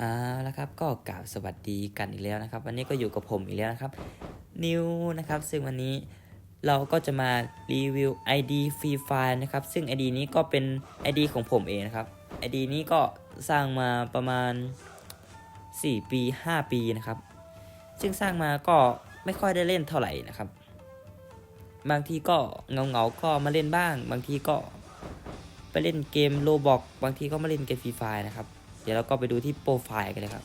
อาแล้วครับก็กล่าวสวัสดีกันอีกแล้วนะครับ วันนี้ก็อยู่กับผมอีกแล้วนะครับ นิวนะครับ ซึ่งวันนี้เราก็จะมารีวิว ID Free Fire นะครับ ซึ่ง ID นี้ก็เป็น ID ของผมเองนะครับ ID นี้ก็สร้างมาประมาณ 4 ปี 5 ปีนะครับ ซึ่งสร้างมาก็ไม่ค่อยได้เล่นเท่าไหร่นะครับ บางทีก็เงาเงาๆก็มาเล่นบ้าง บางทีก็ไปเล่นเกมโลบอกบางทีก็มาเล่นเกมฟรีไฟนะครับ เดี๋ยวเราก็ไปดูที่โปรไฟล์กันเลยครับ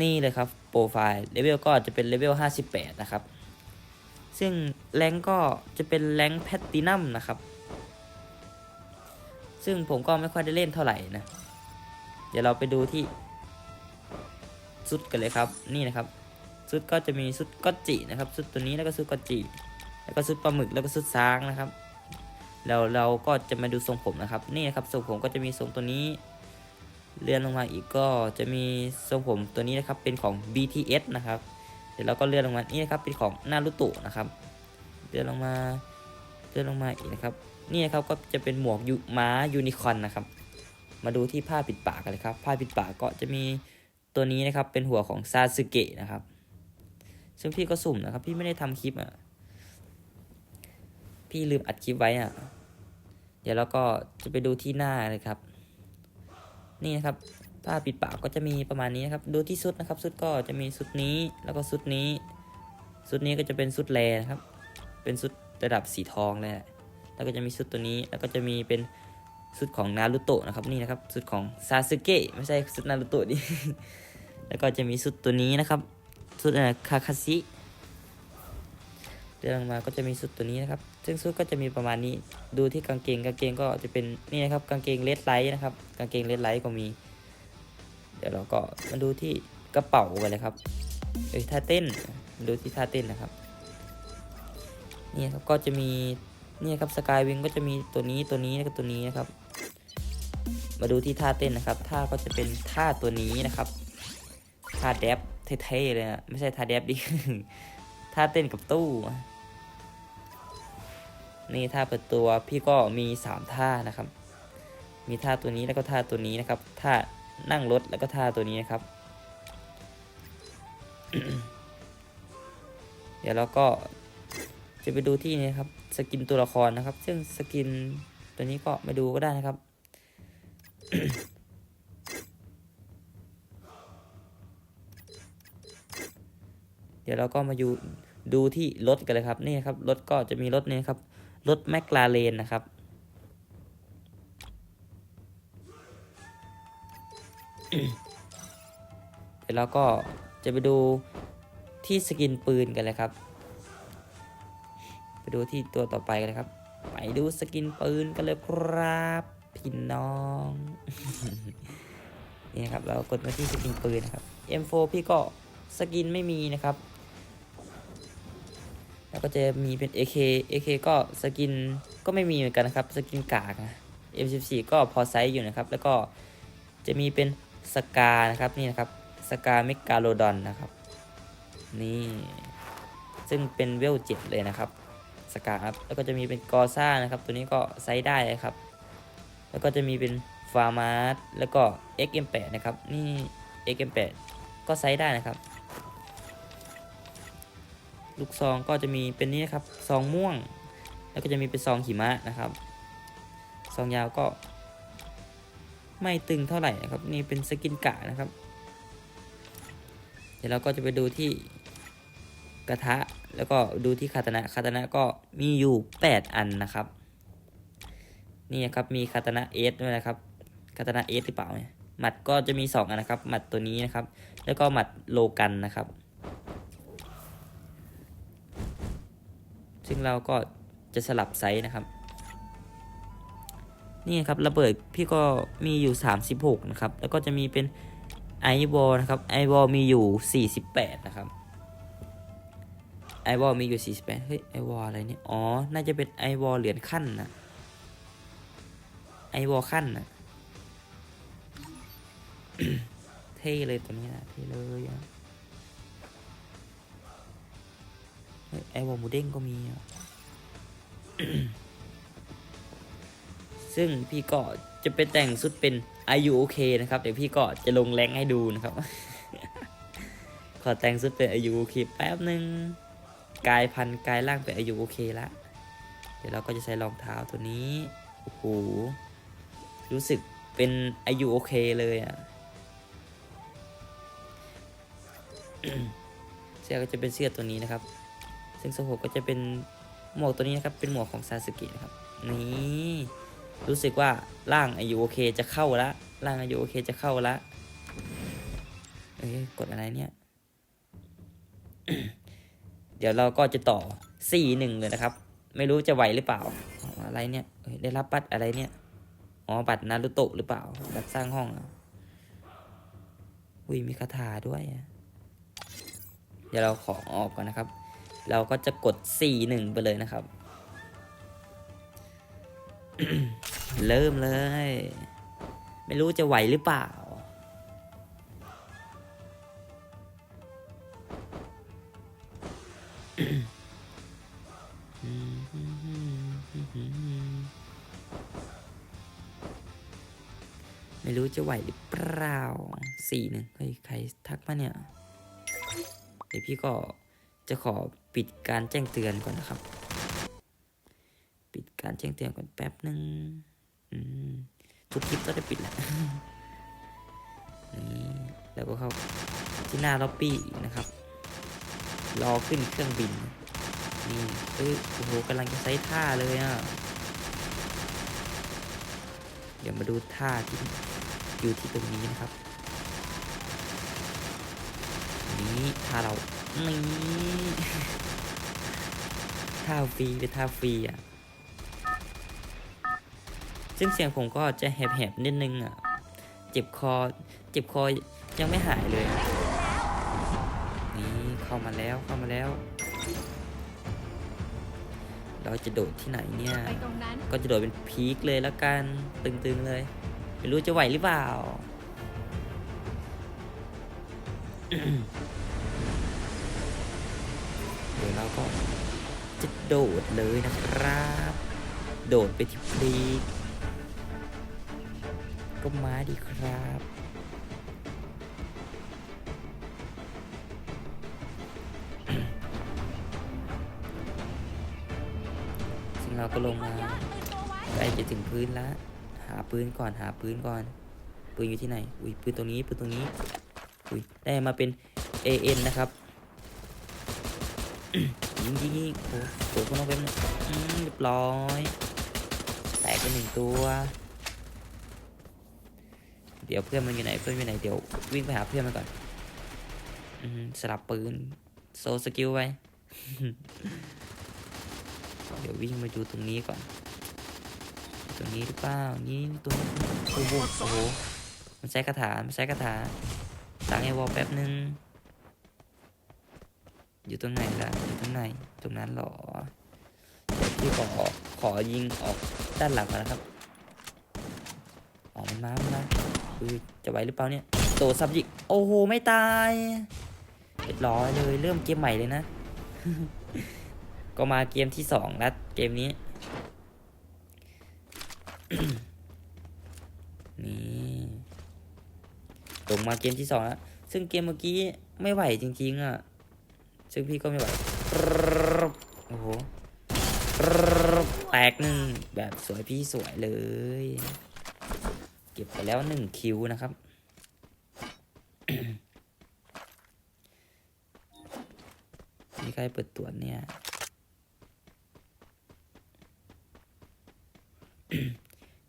นี่เลยครับโปรไฟล์เลเวลก็จะเป็นเลเวล58 นะครับ ซึ่งแรงก็จะเป็นแรงแพตตินัมนะครับ ซึ่งผมก็ไม่ค่อยได้เล่นเท่าไหร่นะ เดี๋ยวเราไปดูที่ซุดกันเลยครับ นี่นะครับซุดก็จะมีซุดก็จินะครับซุดตัวนี้แล้วก็ซุดก็จิ แล้วก็ซุดปลาหมึกแล้วก็ซุดช้างนะครับแล้วเราก็จะมาดูทรงผมนะครับ นี่นะครับทรงผมก็จะมีทรงตัวนี้ เลื่อนลงมาอีกก็จะมีทรงผมตัวนี้นะครับเป็นของ BTS นะครับ เดี๋ยวเราก็เลื่อนลงมานี่นะครับเป็นของนารุโตะนะครับ เลื่อนลงมาเลื่อนลงมาอีกนะครับ นี่นะครับก็จะเป็นหมวกยูม้ายูนิคอร์นนะครับ มาดูที่ผ้าปิดปากกันเลยครับ ผ้าปิดปากก็จะมีตัวนี้นะครับเป็นหัวของซาสึเกะนะครับ ซึ่งพี่ก็สุ่มนะครับ พี่ไม่ได้ทำคลิปอะ พี่ลืมอัดคลิปไว้อะ เดี๋ยวเราก็จะไปดูที่หน้าเลยครับ นี่นะครับผ้าปิดปากก็จะมีประมาณนี้นะครับ ดูที่ชุดนะครับชุดก็จะมีชุดนี้แล้วก็ชุดนี้ชุดนี้ก็จะเป็นชุดแรนะครับ เป็นชุดระดับสีทองเลยและแล้วก็จะมีชุดตัวนี้แล้วก็จะมีเป็นชุดของนารุโตะนะครับนี่นะครับชุดของซาสึเกะไม่ใช่ชุดนารุโตะดิแล้วก็จะมีชุดตัวนี้นะครับชุดอะคาคาซิ เดินลงมาก็จะมีชุดตัวนี้นะครับ ซึ่งชุดก็จะมีประมาณนี้ ดูที่กางเกงกางเกงก็จะเป็นนี่นะครับกางเกงเลดไลท์นะครับ กางเกงเลดไลท์ก็มี เดี๋ยวเราก็มาดูที่กระเป๋ากันเลยครับ เอ้ยท่าเต้นมาดูที่ท่าเต้นนะครับ นี่ครับก็จะมีนี่ครับสกายวิงก็จะมีตัวนี้ตัวนี้แล้วก็ตัวนี้นะครับ มาดูที่ท่าเต้นนะครับ ท่าก็จะเป็นท่าตัวนี้นะครับ ท่าแดบเท่ๆเลยนะไม่ใช่ท่าแดบดิท่าเต้นกับตู้ นี่ท่าเปิดตัวพี่ก็มีสามท่านะครับ มีท่าตัวนี้แล้วก็ท่าตัวนี้นะครับ ท่านั่งรถแล้วก็ท่าตัวนี้นะครับ เดี๋ยวเราก็จะไปดูที่นี่ครับ สกินตัวละครนะครับ ซึ่งสกินตัวนี้ก็มาดูก็ได้นะครับ เดี๋ยวเราก็มาอยู่ดูที่รถกันเลยครับ นี่ครับรถก็จะมีรถนี้ครับ รถแมคลาเรนนะครับ เดี๋ยวเราก็จะไปดูที่สกินปืนกันเลยครับ ไปดูที่ตัวต่อไปกันเลยครับ ไปดูสกินปืนกันเลยครับพี่น้องนี่ครับเรากดมาที่สกินปืนนะครับ M4 พี่ก็สกินไม่มีนะครับ แล้วก็จะมีเป็น AK AK ก็สกินก็ไม่มีเหมือนกันนะครับ สกินกากนะ M14 ก็พอไซส์อยู่นะครับ แล้วก็จะมีเป็นสกานะครับนี่นะครับสกาเมกาโลดอนนะครับ นี่ซึ่งเป็นเวลเจ็ดเลยนะครับสกาครับแล้วก็จะมีเป็นกอซ่านะครับ ตัวนี้ก็ไซส์ได้เลยครับ แล้วก็จะมีเป็นฟาร์มาร์แล้วก็ XM8 นะครับนี่ XM8 ก็ไซส์ได้นะครับ ลูกซองก็จะมีเป็นนี่นะครับซองม่วง แล้วก็จะมีเป็นซองหิมะนะครับซองยาวก็ ไม่ตึงเท่าไหร่นะครับนี่เป็นสกินกะนะครับ เดี๋ยวเราก็จะไปดูที่กระทะแล้วก็ดูที่คาตนะคาตนะก็มีอยู่ 8 อันนะครับ นี่นะครับมีคาตนะเอสด้วยนะครับคาตนะเอสหรือเปล่าเนี่ยหมัดก็จะมี 2 อันนะครับ หมัดตัวนี้นะครับ แล้วก็หมัดโลกันนะครับ ซึ่งเราก็จะสลับไซส์นะครับ นี่ครับระเบิดพี่ก็มีอยู่ 36 นะครับ แล้วก็จะมีเป็นไอวอลนะครับไอวอลมีอยู่ 48 นะครับไอวอลมีอยู่ 48 เฮ้ยไอวอลอะไรเนี่ย อ๋อ น่าจะเป็นไอวอลเหรียญขั้นนะไอวอลขั้นนะเท่เลยตัวนี้นะเท่เลยอะ เฮ้ยไอวอลหมูเด้งก็มี ซึ่งพี่ก็จะไปแต่งสุดเป็น Are you okay นะครับ เดี๋ยวพี่ก็จะลงแรงให้ดูนะครับ ขอแต่งสุดเป็น Are you okay แป๊บหนึ่งกายพันกายล่างเป็น Are you okay ละ เดี๋ยวเราก็จะใช้รองเท้าตัวนี้ โอ้โห รู้สึกเป็น Are you okay เลยอะเสื้อก็จะเป็นเสื้อตัวนี้นะครับ ซึ่งสโหก็จะเป็นหมวกตัวนี้นะครับ เป็นหมวกของซาสึกินะครับ นี่รู้สึกว่าร่างอายุโอเคจะเข้าละ ร่างอายุโอเคจะเข้าละ เอ้ยกดอะไรเนี่ย เดี๋ยวเราก็จะต่อสี่หนึ่งเลยนะครับ ไม่รู้จะไหวหรือเปล่า อะไรเนี่ยได้รับบัตรอะไรเนี่ย อ๋อ บัตรนารุโตะหรือเปล่า บัตรสร้างห้องอุ้ยมีคาถาด้วย เดี๋ยวเราขอออกก่อนนะครับ เราก็จะกดสี่หนึ่งไปเลยนะครับ เริ่มเลย ไม่รู้จะไหวหรือเปล่า ไม่รู้จะไหวหรือเปล่าสี่หนึ่งเฮ้ยใครทักมาเนี่ย เดี๋ยวพี่ก็ จะขอปิดการแจ้งเตือนก่อนนะครับ ปิดการแจ้งเตือนก่อนแป๊บหนึ่งทุกคลิปก็ได้ปิดแหละนี่แล้วก็เข้าที่หน้าล็อบบี้นะครับ รอขึ้นเครื่องบิน นี่เอ้ยโอ้โหกำลังจะใช้ท่าเลยอะ เดี๋ยวมาดูท่าที่อยู่ที่ตรงนี้นะครับ นี่ท่าเรา นี่ท่าฟรีเป็นท่าฟรีอะซึ่งเสียงผมก็จะแหบๆนิดนึงอะ เจ็บคอ เจ็บคอยังไม่หายเลย นี่เข้ามาแล้วเข้ามาแล้ว เราจะโดดที่ไหนเนี่ย ก็จะโดดเป็นพีคเลยแล้วกัน ตึงๆเลย ไม่รู้จะไหวหรือเปล่า เดี๋ยวเรา ก็จะโดดเลยนะครับ โดดไปที่พีคก็มาดีครับ ซึ่งเราก็ลงมาใกล้จะถึงพื้นแล้ว หาปืนก่อนหาปืนก่อน ปืนอยู่ที่ไหน อุ้ยปืนตรงนี้ปืนตรงนี้ อุ้ยได้มาเป็น AN นะครับ ยิงยิงยิงโอ้โหคนเอาไปหมดอืมเรียบร้อย แตกไปหนึ่งตัว เดี๋ยวเพื่อนมันอยู่ไหนเพื่อนอยู่ไหนเดี๋ยววิ่งไปหาเพื่อนมันก่อนอืมสลับปืนโซสกิลไปเดี๋ยววิ่งมาดูตรงนี้ก่อน ตรงนี้หรือเปล่า นี่ตรงโอ้โหโอ้โหมันใช้คาถา มันใช้คาถาตั้งไอ้วอลแป๊บนึง อยู่ตรงไหนล่ะอยู่ตรงไหนตรงนั้นหรอเดี๋ยวพี่ขอขอยิงออกด้านหลังก่อนนะครับออกมันมามันมาอุ้ยจะไหวหรือเปล่าเนี่ยโตซับยิกโอ้โหไม่ตายเรียบร้อยเลยเริ่มเกมใหม่เลยนะ ก็มาเกมที่สองแล้วเกมนี้นี่ตรงมาเกมที่สองแล้วซึ่งเกมเมื่อกี้ไม่ไหวจริงๆอะ ซึ่งพี่ก็ไม่ไหวโอ้โหแตกหนึ่งแบบสวยพี่สวยเลย เก็บไปแล้วหนึ่งคิวนะครับมีใครเปิดตัวจเนี่ย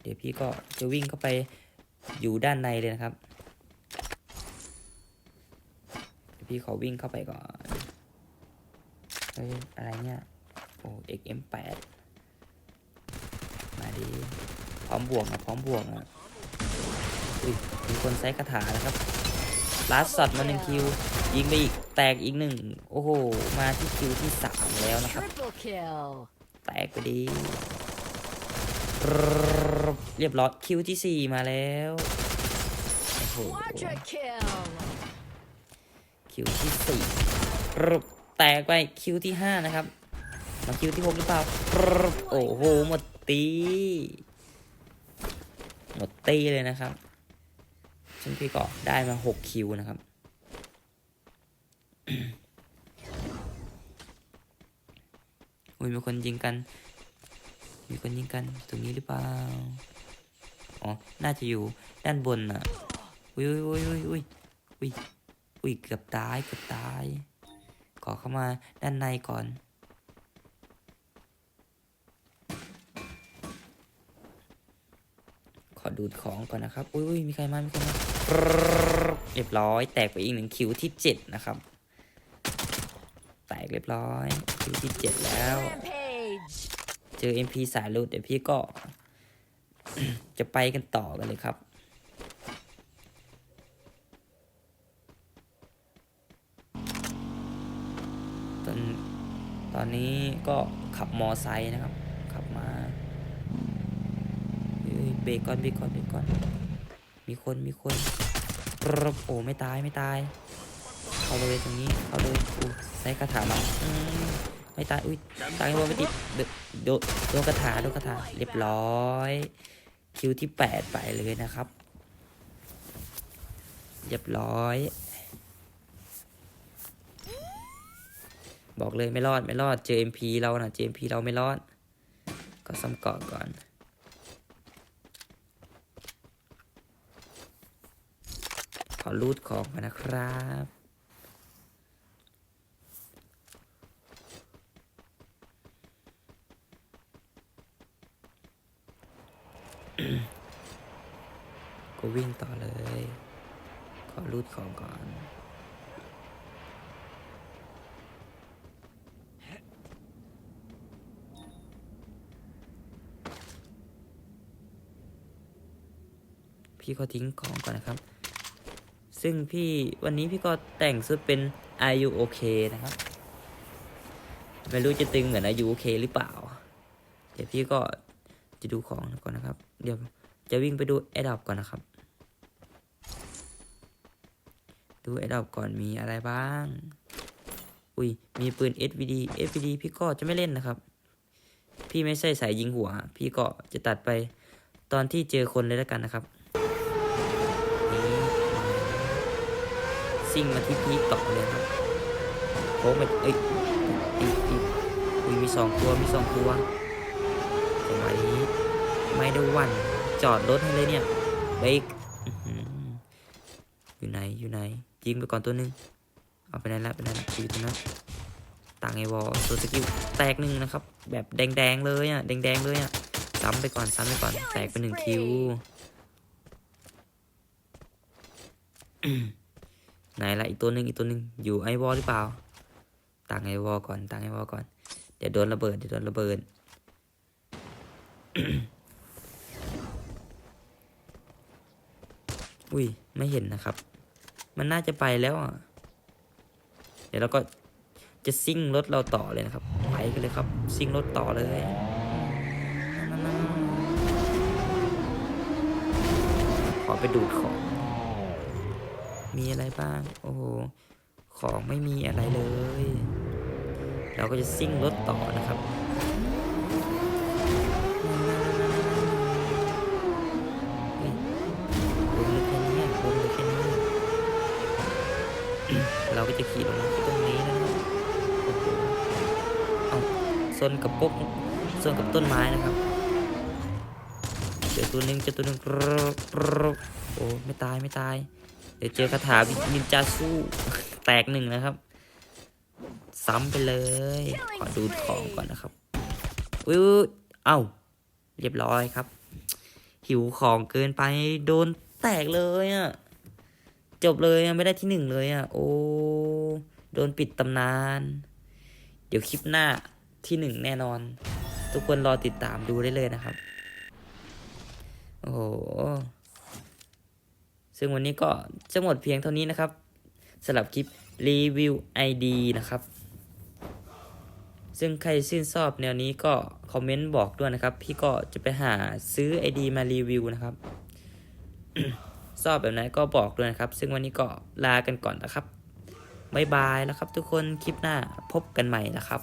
เดี๋ยวพี่ก็จะวิ่งเข้าไปอยู่ด้านในเลยนะครับเดี๋ยวพี่ขอวิ่งเข้าไปก่อน เฮ้ยอะไรเนี่ย โอ้ XM8 มาดีพร้อมบวกนะพร้อมบวกนะอุ้ยมีคนใช้คาถานะครับลัดสัตว์มาหนึ่งคิว ยิงไปอีก แตกอีกหนึ่ง โอ้โห มาที่คิวที่สามแล้วนะครับ แตกไปดี เรียบร้อยคิวที่สี่มาแล้ว โอ้โหคิวที่สี่รบ แตกไปคิวที่ห้านะครับมาคิวที่หกหรือเปล่า โอ้โห หมดตี หมดตีเลยนะครับซึ่งพี่ก็ได้มาหกคิวนะครับ อุ้ยมีคนยิงกัน มีคนยิงกันตรงนี้หรือเปล่า อ๋อ น่าจะอยู่ด้านบนน่ะ อุ้ยอุ้ยอุ้ยอุ้ยอุ้ยอุ้ยเกือบตาย เกือบตาย ขอเข้ามาด้านในก่อนขอดูดของก่อนนะครับอุ้ยอุ้ยมีใครมา มีใครมาเรียบร้อย แตกไปอีกหนึ่งคิวที่เจ็ดนะครับ แตกเรียบร้อย คิวที่เจ็ดแล้ว Rampage. เจอ MP สายลุดเดี๋ยวพี่ก็ จะไปกันต่อกันเลยครับ นตอนนี้ก็ขับมอไซค์นะครับ ขับมาเบรกก่อนเบรกก่อนเบรกก่อน มีคนมีคนรบโอ้ไม่ตายไม่ตาย เข้าเลยตรงนี้ เข้าเลยอู้ใช้คาถามาไม่ตาย อุ้ยตายโดนไม่ติดเดโดนโดนคาถาโดนคาถาเรียบร้อย คิวที่แปดไปเลยนะครับ เรียบร้อย บอกเลยไม่รอดไม่รอดเจอ MP เรานะเจอ MP เราไม่รอด ก็ซ้ำเกาะก่อนขอรูดของนะครับก็วิ่งต่อเลย ขอรูดของก่อน พี่ก็ทิ้งของก่อนนะครับ ซึ่งพี่วันนี้พี่ก็แต่งชุดเป็น Are you okay นะครับ ไม่รู้จะตึงเหมือน Are you okay หรือเปล่า เดี๋ยวพี่ก็จะดูของก่อนนะครับ เดี๋ยวจะวิ่งไปดู a d o p ก่อนนะครับ ดู a d o p ก่อนมีอะไรบ้าง อุ้ย มีปืน SVD SVD พี่ก็จะไม่เล่นนะครับ พี่ไม่ใช่สายยิงหัว พี่ก็จะตัดไปตอนที่เจอคนเลยแล้วกันนะครับ นี่ ซิ่งมาที่พีคต่อเลยครับโค้งไปเอ้ยติดติดอุ้ยมีสองตัวมีสองตัวจังหวะนี้ไม่ได้วันจอดรถให้เลยเนี่ยเบรกอื้อหืออยู่ไหนอยู่ไหนยิงไปก่อนตัวหนึงเอาไปไหนละไปไหนละอยู่ตรงนั้นต่างไอวอลตัวสกิลแตกหนึ่งนะครับ แบบแดงๆเลยอะแดงๆเลยอะซ้ำไปก่อนซ้ำไปก่อนแตกไปหนึ่งคิว ไหนละอีกตัวหนึ่งอีกตัวหนึ่งอยู่ไอวอลหรือเปล่าตังไอวอลก่อนตังไอวอลก่อนเดี๋ยวโดนระเบิดเดี๋ยวโดนระเบิดอุ้ยไม่เห็นนะครับ มันน่าจะไปแล้วอะ เดี๋ยวเราก็จะซิ่งรถเราต่อเลยนะครับไปกันเลยครับ ซิ่งรถต่อเลยขอไปดูดของ มีอะไรบ้าง โอ้โห ของไม่มีอะไรเลย เราก็จะซิ่งรถต่อนะครับ เราก็จะขี่ลงมาที่ตรงนี้นะครับโอ้โหเอาซนกับปกซนกับต้นไม้นะครับเจอตัวหนึ่งเจอตัวหนึ่งโอ้ไม่ตายไม่ตาย เดี๋ยวเจอคาถานินจาสู้แตกหนึ่งนะครับ ซ้ำไปเลย ขอดูของก่อนนะครับอุ้ยเอ้า เรียบร้อยครับ หิวของเกินไปโดนแตกเลยอะ่ะ จบเลยไม่ได้ที่หนึ่งเลยอะ่ะ โอ้ โดนปิดตำนาน เดี๋ยวคลิปหน้าที่หนึ่งแน่นอน ทุกคนรอติดตามดูได้เลยนะครับ โอ้ ซึ่งวันนี้ก็จะหมดเพียงเท่านี้นะครับสำหรับคลิปรีวิว ID นะครับ ซึ่งใครชื่นชอบแนวนี้ก็คอมเมนต์บอกด้วยนะครับ พี่ก็จะไปหาซื้อ ID มารีวิวนะครับชอบแบบไหนก็บอกด้วยนะครับ ซึ่งวันนี้ก็ลากันก่อนนะครับบ๊ายบายแล้วครับทุกคนคลิปหน้าพบกันใหม่นะครับ